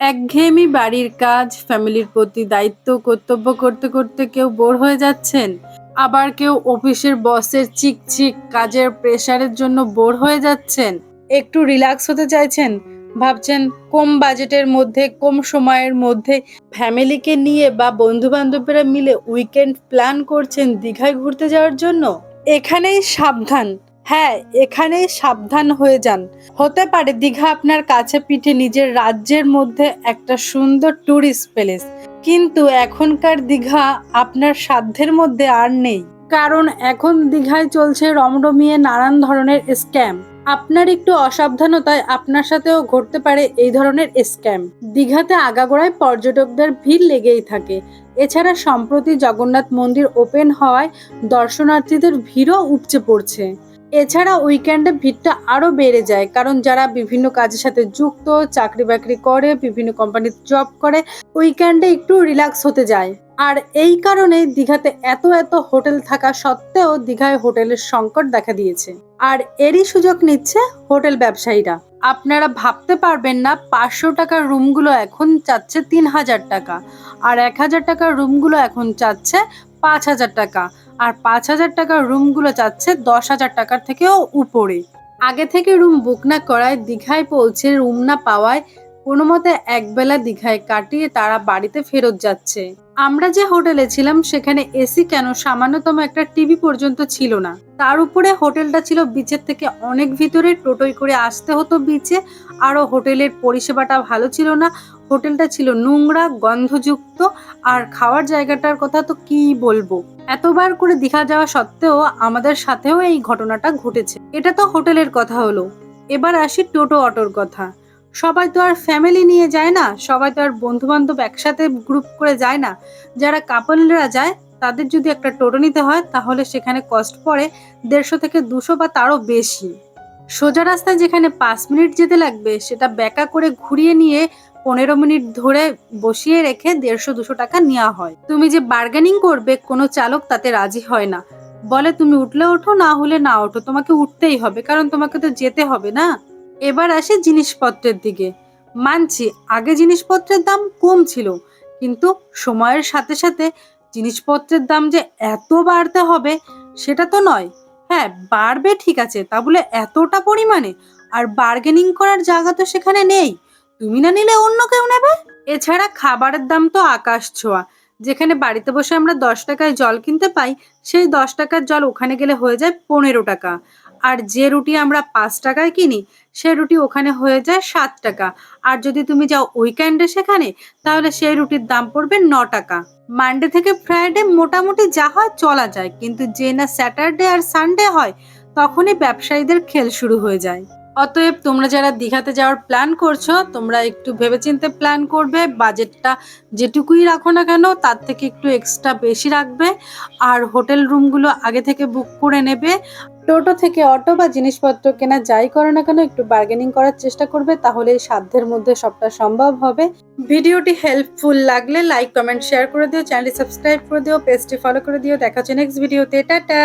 একঘেয়েমি বাড়ির কাজ, ফ্যামিলির প্রতি দায়িত্ব, কর্তব্য করতে, করতে কেউ বোর হয়ে যাচ্ছেন। আবার কেউ অফিসের বসের চিকচিক কাজের প্রেশারের জন্য বোর হয়ে যাচ্ছেন। একটু রিল্যাক্স হতে চাইছেন। ভাবছেন কম বাজেটের মধ্যে, কম সময়ের মধ্যে ফ্যামিলিকে নিয়ে বা বন্ধু-বান্ধবীরা মিলে উইকেন্ড প্ল্যান করছেন দীঘায় ঘুরতে যাওয়ার জন্য। এখানেই সাবধান। হ্যাঁ, এখানেই সাবধান হয়ে যান। হতে পারে দীঘা আপনার কাছে পিঠে নিজের রাজ্যের মধ্যে একটা সুন্দর ট্যুরিস্ট প্লেস কিন্তু এখনকার দীঘা আপনার সাধ্যের মধ্যে আর নেই। কারণ এখন দীঘায় চলছে রমরমিয়ে নানান ধরনের স্ক্যাম আপনার একটু অসাবধানতায় আপনার সাথেও ঘটতে পারে এই ধরনের স্ক্যাম দীঘাতে আগাগোড়ায় পর্যটকদের ভিড় লেগেই থাকে। এছাড়া সম্প্রতি জগন্নাথ মন্দির ওপেন হওয়ায় দর্শনার্থীদের ভিড়ও উপচে পড়ছে। এছাড়া উইকেন্ডে ভিড়টা আরও বেড়ে যায়, কারণ যারা বিভিন্ন কাজের সাথে যুক্ত চাকরি বাকরি করে, বিভিন্ন কোম্পানিতে জব করে উইকেন্ডে একটু রিল্যাক্স হতে যায়। আর এই কারণে দীঘাতে এত এত হোটেল থাকা সত্ত্বেও দীঘায় হোটেলের সংকট দেখা দিয়েছে। আর এরই সুযোগ নিচ্ছে হোটেল ব্যবসায়ীরা। আপনারা ভাবতে পারবেন না, পাঁচশো টাকার রুমগুলো এখন চাচ্ছে তিন হাজার টাকা। আর এক হাজার টাকার রুমগুলো এখন চাচ্ছে পাঁচ হাজার টাকা। আর পাঁচ হাজার টাকার রুমগুলো যাচ্ছে দশ হাজার টাকার থেকেও উপরে। আগে থেকে রুম বুক না করায় দীঘায় পৌঁছে রুম না পাওয়ায় কোনো মতে একবেলা দীঘায় কাটিয়ে তারা বাড়িতে ফেরত যাচ্ছে। আমরা যে হোটেলে ছিলাম, সেখানে এসি কেন সামান্যতম একটা টিভি পর্যন্ত ছিল না? তার উপরে হোটেলটা ছিল বিচের থেকে অনেক ভিতরে টোটোই করে আসতে হতো বিচে আরও হোটেলের পরিষেবাটা ভালো ছিল না। হোটেলটা ছিল নোংরা, গন্ধযুক্ত। আর খাওয়ার জায়গাটার কথা তো কি বলব? এতবার করে দীঘা যাওয়া সত্ত্বেও আমাদের সাথেও এই ঘটনাটা ঘটেছে। এটা তো হোটেলের কথা হলো। এবার আসি টোটো অটোর কথা। সবাই তো আর ফ্যামিলি নিয়ে যায় না, সবাই তো আর বন্ধু বান্ধব একসাথে গ্রুপ করে যায় না। যারা কাপলরা যায়, তাদের যদি একটা টোটো নিতে হয়, তাহলে সেখানে কস্ট পড়ে দেড়শো থেকে দুশো বা তারও বেশি। সোজা রাস্তায় যেখানে পাঁচ মিনিট যেতে লাগবে, সেটা ব্যাকা করে ঘুরিয়ে নিয়ে পনেরো মিনিট ধরে বসিয়ে রেখে দেড়শো দুশো টাকা নেওয়া হয়। তুমি যে বার্গেনিং করবে, কোনো চালক তাতে রাজি হয় না। বলে তুমি উঠলে ওঠো, না হলে না ওঠো, তোমাকে উঠতেই হবে, কারণ তোমাকে তো যেতে হবে না। এবার আসে জিনিসপত্রের দিকে। মানছি, আগে জিনিসপত্রের দাম কম ছিল, কিন্তু সময়ের সাথে সাথে জিনিসপত্রের দাম যে এত বাড়তে হবে, সেটা তো নয়। হ্যাঁ বাড়বে ঠিক আছে, তা বলে এতটা পরিমাণে? আর বার্গেনিং করার জায়গা তো সেখানে নেই। তুমি না নিলে অন্য কেউ নেবে? এছাড়া খাবারের দাম তো আকাশ ছোঁয়া। যেখানে বাড়িতে বসে আমরা দশ টাকায় জল কিনতে পাই, সেই দশ টাকার জল ওখানে গেলে হয়ে যায় পনেরো টাকা। আর যে রুটি আমরা পাঁচ টাকায় কিনি, সে রুটি ওখানে হয়ে যায় সাত টাকা। আর যদি তুমি যাও উইকেন্ডে সেখানে, তাহলে সেই রুটির দাম পড়বে ন টাকা। মানডে থেকে ফ্রাইডে মোটামুটি যা হয় চলা যায়, কিন্তু যে না স্যাটারডে আর সানডে হয়, তখনই ব্যবসায়ীদের খেল শুরু হয়ে যায়। অতএব তোমরা যারা দীঘাতে যাওয়ার প্ল্যান করছ, তোমরা একটু ভেবেচিন্তে প্ল্যান করবে বাজেটটা যেটুকুই রাখো না কেন, তার থেকে একটু এক্সট্রা বেশি রাখবে, আর হোটেল রুমগুলো আগে থেকে বুক করে নেবে। টোটো থেকে অটো বা জিনিসপত্র কেনা যাই করো না কেন, একটু বার্গেনিং করার চেষ্টা করবে, তাহলে সাধ্যের মধ্যে সবটা সম্ভব হবে। ভিডিওটি হেল্পফুল লাগলে লাইক কমেন্ট শেয়ার করে দিও চ্যানেলটি সাবস্ক্রাইব করে দিও পেজটি ফলো করে দিও। দেখা হচ্ছে নেক্সট ভিডিওতে টাটা!